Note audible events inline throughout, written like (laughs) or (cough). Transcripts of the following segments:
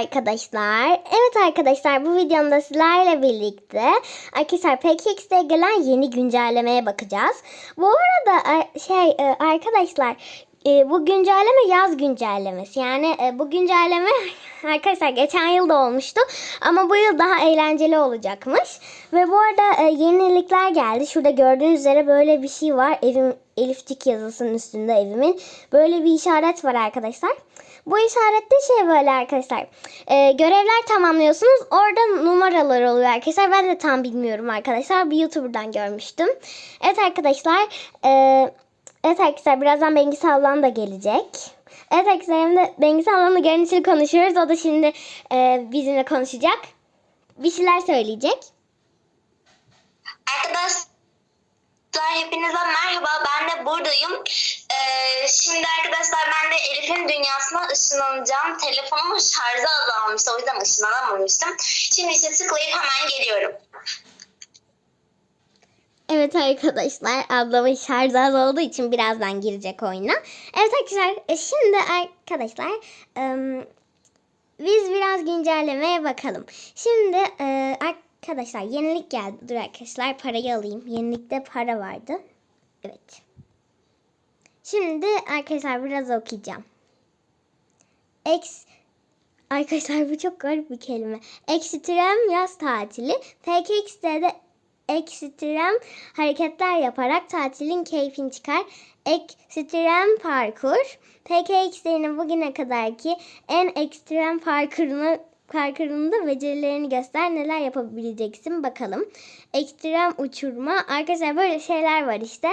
arkadaşlar. Evet arkadaşlar bu videomda sizlerle birlikte arkadaşlar PKX'de gelen yeni güncellemeye bakacağız. Bu arada e, şey e, arkadaşlar e, bu güncelleme yaz güncellemesi. Yani bu güncelleme (laughs) arkadaşlar geçen yıl da olmuştu ama bu yıl daha eğlenceli olacakmış. Ve bu arada yenilikler geldi. Şurada gördüğünüz üzere böyle bir şey var. Evim Elifcik yazısının üstünde evimin. Böyle bir işaret var arkadaşlar. Bu işarette şey böyle arkadaşlar. e, görevler tamamlıyorsunuz. Orada numaralar oluyor arkadaşlar. Ben de tam bilmiyorum arkadaşlar. Bir YouTuber'dan görmüştüm. Evet arkadaşlar. e, evet arkadaşlar birazdan Bengis ablam da gelecek. Evet arkadaşlar hem de Bengis ablamla görüntülü konuşuyoruz. O da şimdi e, bizimle konuşacak. Bir şeyler söyleyecek. Arkadaşlar hepinize merhaba. Ben de buradayım. Ee, şimdi arkadaşlar ben de Elif'in dünyasına ışınlanacağım. Telefonumun şarjı azalmıştı. O yüzden ışınlanamamıştım. Şimdi işte tıklayıp hemen geliyorum. Evet arkadaşlar ablamın şarjı az olduğu için birazdan girecek oyuna. Evet arkadaşlar e, şimdi arkadaşlar biz biraz güncellemeye bakalım. Şimdi e, arkadaşlar yenilik geldi. Dur arkadaşlar parayı alayım. Yenilikte para vardı. Evet. Şimdi arkadaşlar biraz okuyacağım. X Arkadaşlar bu çok garip bir kelime. Ekstrem yaz tatili. PKX'de de ekstrem hareketler yaparak tatilin keyfini çıkar. Ekstrem parkur. PKX'lerin bugüne kadarki en ekstrem parkurunu parkurunda becerilerini göster. Neler yapabileceksin bakalım. Ekstrem uçurma. Arkadaşlar böyle şeyler var işte.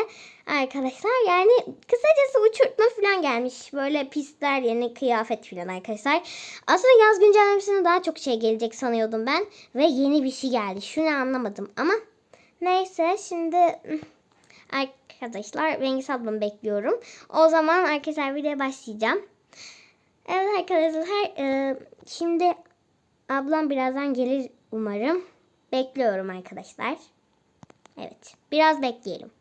Arkadaşlar yani kısacası uçurtma falan gelmiş. Böyle pistler yeni kıyafet falan arkadaşlar. Aslında yaz güncellemesine daha çok şey gelecek sanıyordum ben. Ve yeni bir şey geldi. Şunu anlamadım ama neyse şimdi arkadaşlar Bengis ablamı bekliyorum. O zaman arkadaşlar videoya başlayacağım. Evet arkadaşlar e, şimdi ablam birazdan gelir umarım. Bekliyorum arkadaşlar. Evet biraz bekleyelim.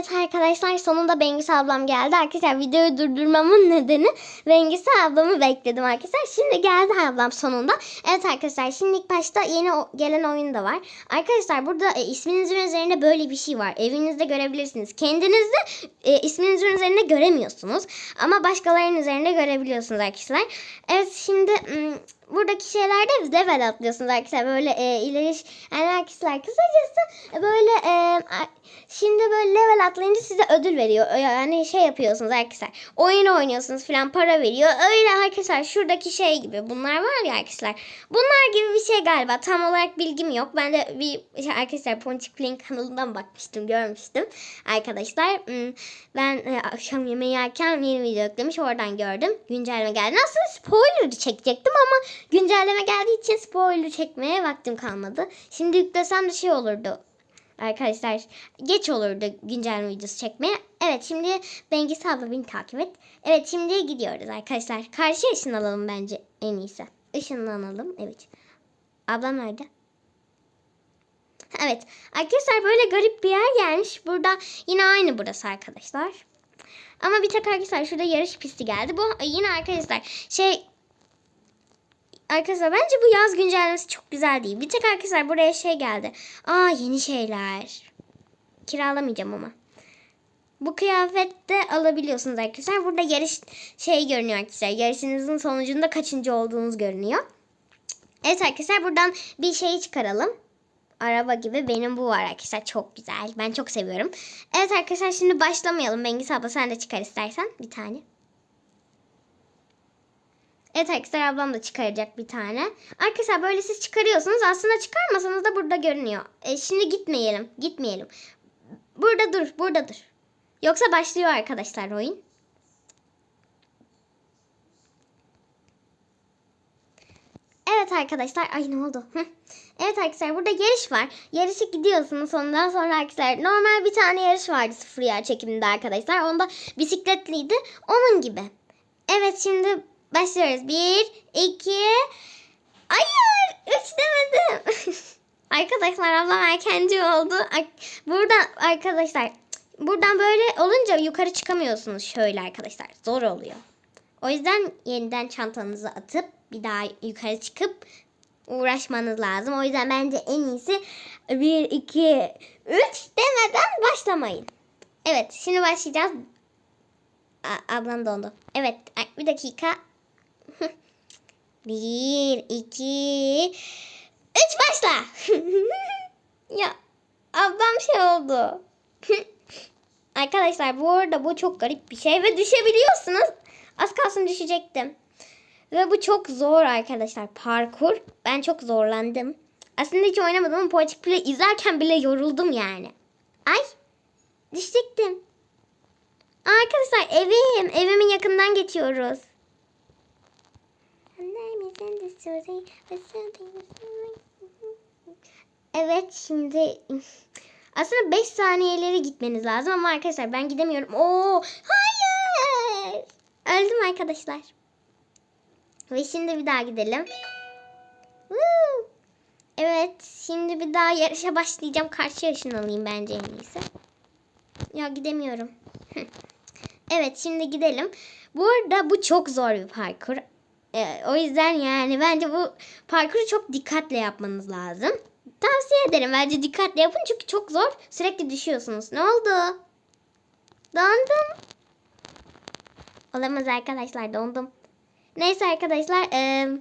Evet arkadaşlar sonunda Bengis ablam geldi. Arkadaşlar videoyu durdurmamın nedeni Bengis ablamı bekledim arkadaşlar. Şimdi geldi ablam sonunda. Evet arkadaşlar şimdi ilk başta yeni gelen oyun da var. Arkadaşlar burada e, isminizin üzerinde böyle bir şey var. Evinizde görebilirsiniz. Kendinizde e, isminizin üzerinde göremiyorsunuz. Ama başkalarının üzerinde görebiliyorsunuz arkadaşlar. Evet şimdi buradaki şeylerde level atlıyorsunuz arkadaşlar. Böyle e, ileri yani arkadaşlar kısacası böyle e, şimdi böyle level atlayınca size ödül veriyor. Yani şey yapıyorsunuz arkadaşlar. Oyun oynuyorsunuz falan para veriyor. Öyle arkadaşlar şuradaki şey gibi. Bunlar var ya arkadaşlar. Bunlar gibi bir şey galiba. Tam olarak bilgim yok. Ben de bir şey, arkadaşlar Ponçik Plink kanalından bakmıştım. Görmüştüm. Arkadaşlar hmm, ben e, akşam yemeği yerken yeni video yüklemiş. Oradan gördüm. Güncelleme geldi. Aslında spoiler çekecektim ama güncelleme geldiği için spoiler çekmeye vaktim kalmadı. Şimdi yüklesem de şey olurdu. Arkadaşlar geç olurdu güncelleme videosu çekmeye. Evet şimdi Bengis abla beni takip et. Evet şimdi gidiyoruz arkadaşlar. Karşıya ışınlanalım bence en iyisi. Işınlanalım. Evet. Ablam nerede? Evet. Arkadaşlar böyle garip bir yer gelmiş. Burada yine aynı burası arkadaşlar. Ama bir tek arkadaşlar şurada yarış pisti geldi. Bu yine arkadaşlar şey Arkadaşlar bence bu yaz güncellemesi çok güzel değil. Bir tek arkadaşlar buraya şey geldi. Aa yeni şeyler. Kiralamayacağım ama. Bu kıyafette alabiliyorsunuz arkadaşlar. Burada yarış şey görünüyor arkadaşlar. Yarışınızın sonucunda kaçıncı olduğunuz görünüyor. Evet arkadaşlar buradan bir şey çıkaralım. Araba gibi benim bu var arkadaşlar. Çok güzel. Ben çok seviyorum. Evet arkadaşlar şimdi başlamayalım. Bengis abla sen de çıkar istersen bir tane. Evet arkadaşlar ablam da çıkaracak bir tane. Arkadaşlar böyle siz çıkarıyorsunuz. Aslında çıkarmasanız da burada görünüyor. E, şimdi gitmeyelim. Gitmeyelim. Burada dur. Burada dur. Yoksa başlıyor arkadaşlar oyun. Evet arkadaşlar. Ay ne oldu? Evet arkadaşlar burada yarış var. Yarışa gidiyorsunuz ondan sonra arkadaşlar. Normal bir tane yarış vardı sıfır yer çekiminde arkadaşlar. Onda bisikletliydi. Onun gibi. Evet şimdi başlıyoruz. Bir, iki... Hayır! Üç demedim. (laughs) arkadaşlar ablam erkenci oldu. Ar- Burada arkadaşlar buradan böyle olunca yukarı çıkamıyorsunuz şöyle arkadaşlar. Zor oluyor. O yüzden yeniden çantanızı atıp bir daha yukarı çıkıp uğraşmanız lazım. O yüzden bence en iyisi 1, 2, 3 demeden başlamayın. Evet şimdi başlayacağız. A- ablam dondu. Evet bir dakika. Bir, iki, üç başla. (laughs) ya ablam şey oldu. (laughs) Arkadaşlar bu arada bu çok garip bir şey ve düşebiliyorsunuz. Az kalsın düşecektim. Ve bu çok zor arkadaşlar parkur. Ben çok zorlandım. Aslında hiç oynamadım ama Poetic Play izlerken bile yoruldum yani. Ay düşecektim. Arkadaşlar evim. Evimin yakından geçiyoruz. Evet şimdi aslında 5 saniyeleri gitmeniz lazım ama arkadaşlar ben gidemiyorum. Oo hayır. Öldüm arkadaşlar. Ve şimdi bir daha gidelim. Woo! Evet şimdi bir daha yarışa başlayacağım. Karşı yarışını alayım bence en iyisi. Ya gidemiyorum. (laughs) evet şimdi gidelim. Bu arada bu çok zor bir parkur. Ee, o yüzden yani bence bu parkuru çok dikkatle yapmanız lazım. Tavsiye ederim bence dikkatle yapın çünkü çok zor. Sürekli düşüyorsunuz. Ne oldu? Dondum. Olamaz arkadaşlar dondum. Neyse arkadaşlar. eee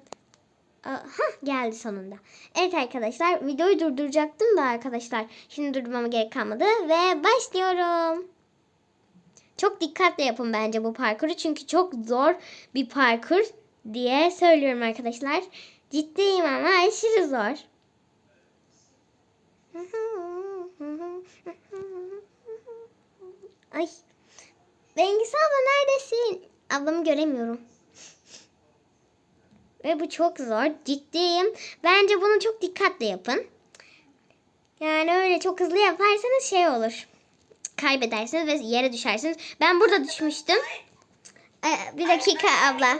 Hah geldi sonunda. Evet arkadaşlar videoyu durduracaktım da arkadaşlar. Şimdi durdurmama gerek kalmadı ve başlıyorum. Çok dikkatle yapın bence bu parkuru çünkü çok zor bir parkur diye söylüyorum arkadaşlar. Ciddiyim ama aşırı zor. Ay. Bengis abla neredesin? Ablamı göremiyorum. Ve bu çok zor. Ciddiyim. Bence bunu çok dikkatle yapın. Yani öyle çok hızlı yaparsanız şey olur. Kaybedersiniz ve yere düşersiniz. Ben burada düşmüştüm. Ee, bir dakika abla.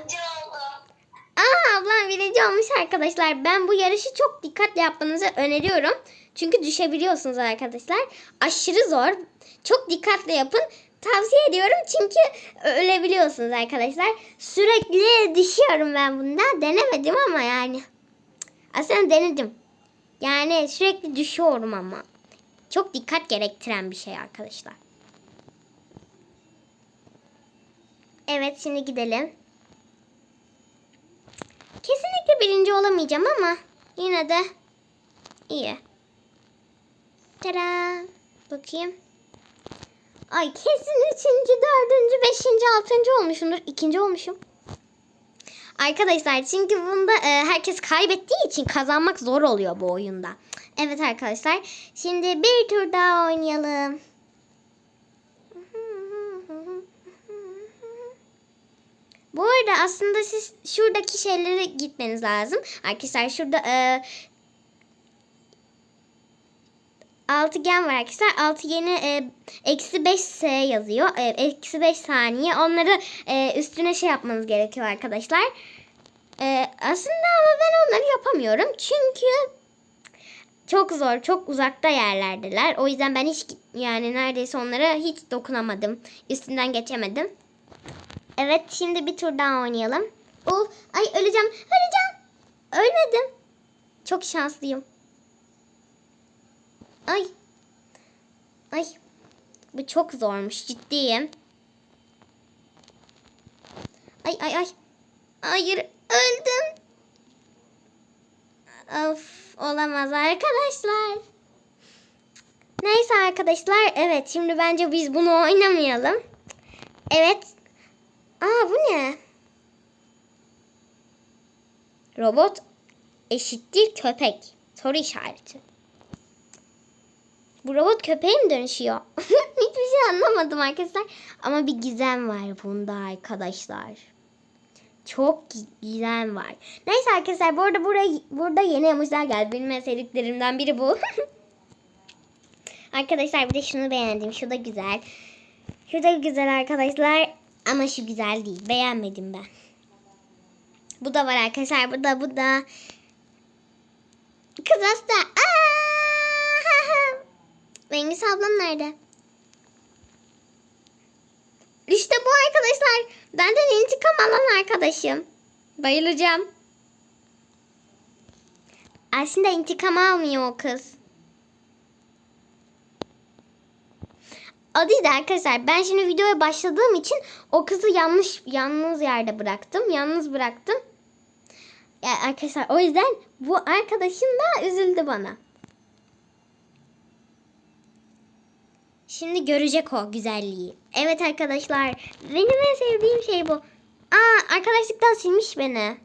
Aa ablam birinci olmuş arkadaşlar. Ben bu yarışı çok dikkatli yapmanızı öneriyorum. Çünkü düşebiliyorsunuz arkadaşlar. Aşırı zor. Çok dikkatli yapın. Tavsiye ediyorum çünkü ölebiliyorsunuz arkadaşlar. Sürekli düşüyorum ben bunda. Denemedim ama yani. Aslında denedim. Yani sürekli düşüyorum ama. Çok dikkat gerektiren bir şey arkadaşlar. Evet şimdi gidelim. Kesinlikle birinci olamayacağım ama yine de iyi. Tada. Bakayım. Ay kesin üçüncü, dördüncü, beşinci, altıncı olmuşumdur. İkinci olmuşum. Arkadaşlar çünkü bunda e, herkes kaybettiği için kazanmak zor oluyor bu oyunda. Evet arkadaşlar. Şimdi bir tur daha oynayalım. Bu arada aslında siz şuradaki şeylere gitmeniz lazım. Arkadaşlar şurada e, altıgen var arkadaşlar. Altıgeni e, eksi 5 S yazıyor. E, eksi 5 saniye. Onları e, üstüne şey yapmanız gerekiyor arkadaşlar. E, aslında ama ben onları yapamıyorum. Çünkü çok zor. Çok uzakta yerlerdeler. O yüzden ben hiç yani neredeyse onlara hiç dokunamadım. Üstünden geçemedim. Evet şimdi bir tur daha oynayalım. Of ay öleceğim öleceğim. Ölmedim. Çok şanslıyım. Ay. Ay. Bu çok zormuş ciddiyim. Ay ay ay. Hayır öldüm. Of olamaz arkadaşlar. Neyse arkadaşlar evet şimdi bence biz bunu oynamayalım. Evet. Aa bu ne? Robot eşittir köpek. Soru işareti. Bu robot köpeğe mi dönüşüyor? (laughs) Hiçbir şey anlamadım arkadaşlar. Ama bir gizem var bunda arkadaşlar. Çok gizem var. Neyse arkadaşlar bu arada buraya, burada yeni emojiler geldi. Benim en biri bu. (laughs) arkadaşlar bir de şunu beğendim. Şu da güzel. Şu da güzel arkadaşlar. Ama şu güzel değil. Beğenmedim ben. Bu da var arkadaşlar. Bu da bu da. Kız hasta. Aa! (laughs) Bengis ablam nerede? İşte bu arkadaşlar. Benden intikam alan arkadaşım. Bayılacağım. Aslında intikam almıyor o kız. De arkadaşlar ben şimdi videoya başladığım için o kızı yanlış yalnız yerde bıraktım. Yalnız bıraktım. Ya arkadaşlar o yüzden bu arkadaşım da üzüldü bana. Şimdi görecek o güzelliği. Evet arkadaşlar benim en sevdiğim şey bu. Aa arkadaşlıktan silmiş beni.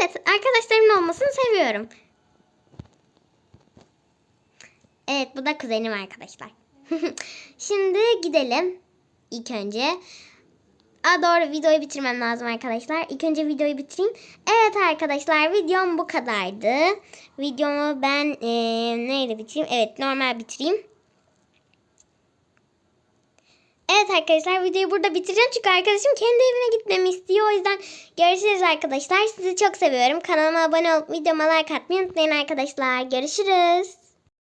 Evet arkadaşlarımın olmasını seviyorum. Evet bu da kuzenim arkadaşlar. (laughs) Şimdi gidelim. İlk önce. Aa, doğru videoyu bitirmem lazım arkadaşlar. İlk önce videoyu bitireyim. Evet arkadaşlar videom bu kadardı. Videomu ben eee neyle bitireyim? Evet normal bitireyim. Evet arkadaşlar videoyu burada bitireceğim. Çünkü arkadaşım kendi evine gitmemi istiyor. O yüzden görüşürüz arkadaşlar. Sizi çok seviyorum. Kanalıma abone olup videoma like atmayı unutmayın arkadaşlar. Görüşürüz.